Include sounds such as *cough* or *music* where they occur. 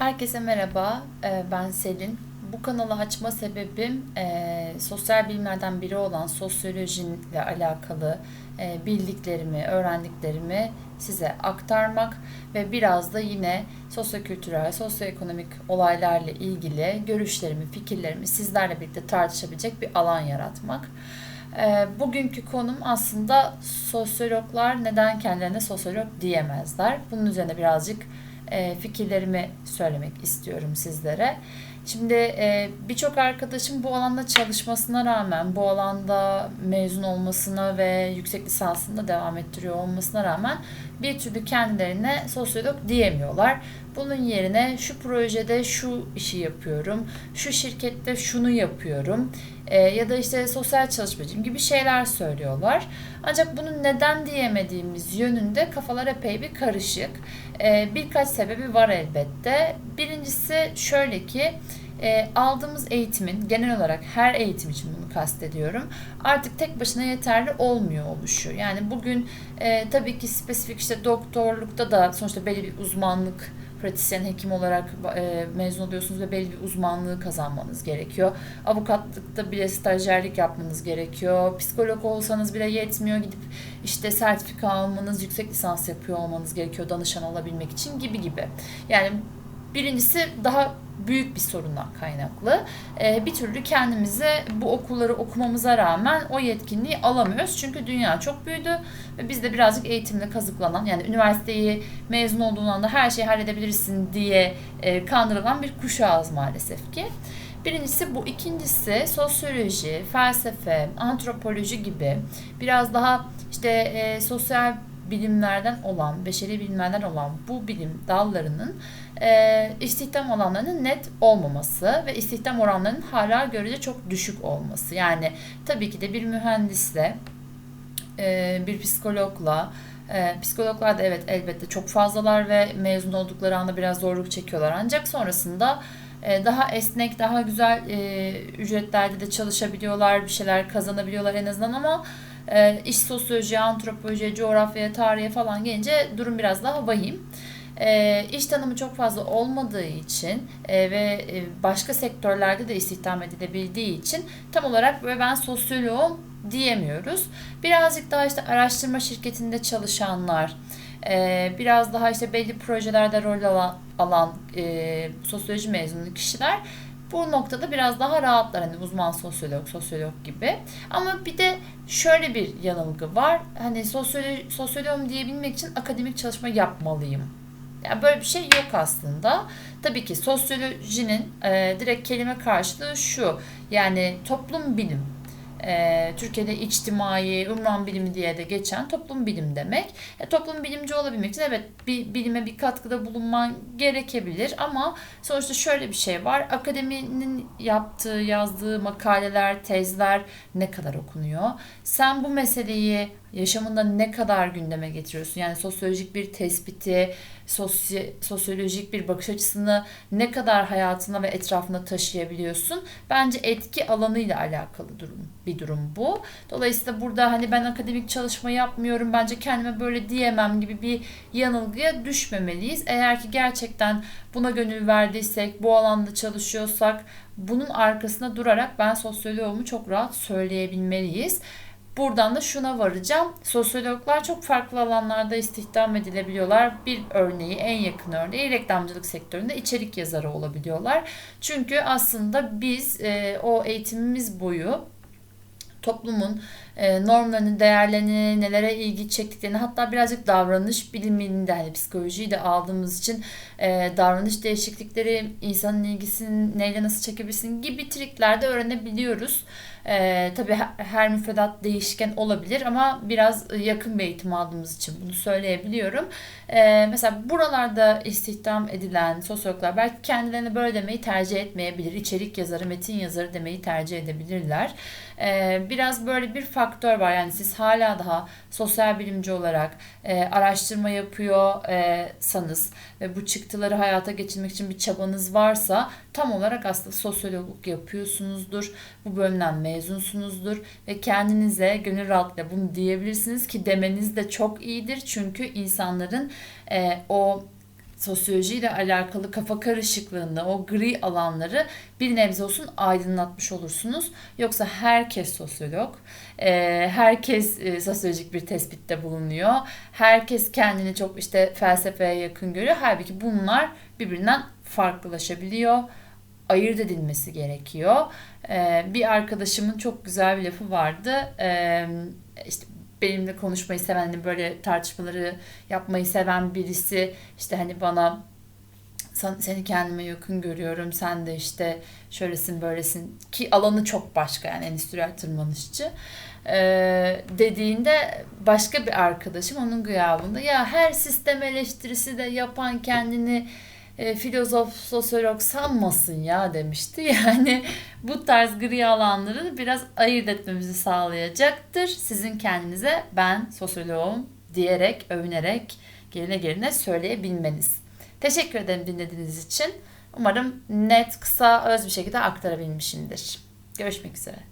Herkese merhaba, Ee, ben Selin. Bu kanalı açma sebebim e, sosyal bilimlerden biri olan sosyolojiyle alakalı e, bildiklerimi, öğrendiklerimi size aktarmak ve biraz da yine sosyokültürel, sosyoekonomik olaylarla ilgili görüşlerimi, fikirlerimi sizlerle birlikte tartışabilecek bir alan yaratmak. E, bugünkü konum aslında sosyologlar neden kendilerine sosyolog diyemezler. Bunun üzerine birazcık e, fikirlerimi söylemek istiyorum sizlere. Şimdi e, birçok arkadaşım bu alanda çalışmasına rağmen, bu alanda mezun olmasına ve yüksek lisansında devam ettiriyor olmasına rağmen bir türlü kendilerine sosyolog diyemiyorlar. Bunun yerine şu projede şu işi yapıyorum, şu şirkette şunu yapıyorum e, ya da işte sosyal çalışmacıyım gibi şeyler söylüyorlar. Ancak bunu neden diyemediğimiz yönünde kafalar epey bir karışık. E, birkaç sebebi var elbette. Birincisi şöyle ki e, aldığımız eğitimin genel olarak her eğitim için kastediyorum artık tek başına yeterli olmuyor oluşu. Yani bugün e, tabii ki spesifik işte doktorlukta da sonuçta belli bir uzmanlık pratisyen hekim olarak e, mezun oluyorsunuz ve belli bir uzmanlığı kazanmanız gerekiyor. Avukatlıkta bile stajyerlik yapmanız gerekiyor. Psikolog olsanız bile yetmiyor. Gidip işte sertifika almanız, yüksek lisans yapıyor olmanız gerekiyor danışan olabilmek için gibi gibi. Yani birincisi daha büyük bir sorundan kaynaklı. Ee, bir türlü kendimize bu okulları okumamıza rağmen o yetkinliği alamıyoruz. Çünkü dünya çok büyüdü ve biz de birazcık eğitimle kazıklanan yani üniversiteyi mezun olduğun anda her şeyi halledebilirsin diye e, kandırılan bir kuşağız maalesef ki. Birincisi bu. ikincisi sosyoloji, felsefe, antropoloji gibi biraz daha işte e, sosyal bilimlerden olan, beşeri bilimlerden olan bu bilim dallarının e, istihdam alanlarının net olmaması ve istihdam oranlarının hala görece çok düşük olması. Yani tabii ki de bir mühendisle, e, bir psikologla, e, psikologlar da evet elbette çok fazlalar ve mezun oldukları anda biraz zorluk çekiyorlar. Ancak sonrasında e, daha esnek, daha güzel e, ücretlerde de çalışabiliyorlar, bir şeyler kazanabiliyorlar en azından ama e, iş sosyoloji, antropoloji, coğrafya, tarihe falan gelince durum biraz daha vahim. E, iş tanımı çok fazla olmadığı için e, ve e, başka sektörlerde de istihdam edilebildiği için tam olarak ve ben sosyoloğum diyemiyoruz. Birazcık daha işte araştırma şirketinde çalışanlar, e, biraz daha işte belli projelerde rol alan, alan e, sosyoloji mezunu kişiler bu noktada biraz daha rahatlar hani uzman sosyolog, sosyolog gibi. Ama bir de şöyle bir yanılgı var. Hani sosyoloji, sosyologum diyebilmek için akademik çalışma yapmalıyım. Yani böyle bir şey yok aslında. Tabii ki sosyolojinin e, direkt kelime karşılığı şu. Yani toplum bilim e, Türkiye'de içtimai, umman bilimi diye de geçen toplum bilim demek. E, toplum bilimci olabilmek için evet bir bilime bir katkıda bulunman gerekebilir ama sonuçta şöyle bir şey var. Akademinin yaptığı, yazdığı makaleler, tezler ne kadar okunuyor? Sen bu meseleyi yaşamında ne kadar gündeme getiriyorsun? Yani sosyolojik bir tespiti, sosyo sosyolojik bir bakış açısını ne kadar hayatına ve etrafına taşıyabiliyorsun? Bence etki alanıyla alakalı durum bir durum bu. Dolayısıyla burada hani ben akademik çalışma yapmıyorum, bence kendime böyle diyemem gibi bir yanılgıya düşmemeliyiz. Eğer ki gerçekten buna gönül verdiysek, bu alanda çalışıyorsak bunun arkasında durarak ben sosyoloğumu çok rahat söyleyebilmeliyiz. Buradan da şuna varacağım. Sosyologlar çok farklı alanlarda istihdam edilebiliyorlar. Bir örneği, en yakın örneği reklamcılık sektöründe içerik yazarı olabiliyorlar. Çünkü aslında biz e, o eğitimimiz boyu toplumun e, normlarını, değerlerini, nelere ilgi çektiklerini hatta birazcık davranış biliminde hani psikolojiyi de aldığımız için e, davranış değişiklikleri, insanın ilgisini neyle nasıl çekebilirsin gibi triklerde öğrenebiliyoruz. E, tabii her müfredat değişken olabilir ama biraz yakın bir eğitim aldığımız için bunu söyleyebiliyorum. E, mesela buralarda istihdam edilen sosyologlar belki kendilerini böyle demeyi tercih etmeyebilir. İçerik yazarı, metin yazarı demeyi tercih edebilirler. E, biraz böyle bir faktör var. Yani siz hala daha sosyal bilimci olarak e, araştırma yapıyorsanız e, ve bu çıktıları hayata geçirmek için bir çabanız varsa tam olarak aslında sosyologluk yapıyorsunuzdur. Bu bölümden mezunsunuzdur ve kendinize gönül rahatlığıyla bunu diyebilirsiniz ki demeniz de çok iyidir. Çünkü insanların e, o sosyolojiyle alakalı kafa karışıklığını, o gri alanları bir nebze olsun aydınlatmış olursunuz. Yoksa herkes sosyolog, e, herkes e, sosyolojik bir tespitte bulunuyor. Herkes kendini çok işte felsefeye yakın görüyor. Halbuki bunlar birbirinden farklılaşabiliyor. Ayırt edilmesi gerekiyor. E, bir arkadaşımın çok güzel bir lafı vardı. E, işte benimle konuşmayı seven, hani böyle tartışmaları yapmayı seven birisi işte hani bana seni kendime yakın görüyorum. Sen de işte şöylesin böylesin ki alanı çok başka yani endüstriyel tırmanışçı. Ee, dediğinde başka bir arkadaşım onun gıyabında ya her sistem eleştirisi de yapan kendini e, filozof, sosyolog sanmasın ya demişti. *laughs* Yani bu tarz gri alanları biraz ayırt etmemizi sağlayacaktır. Sizin kendinize ben sosyoloğum diyerek, övünerek gerine gerine söyleyebilmeniz. Teşekkür ederim dinlediğiniz için. Umarım net, kısa, öz bir şekilde aktarabilmişimdir. Görüşmek üzere.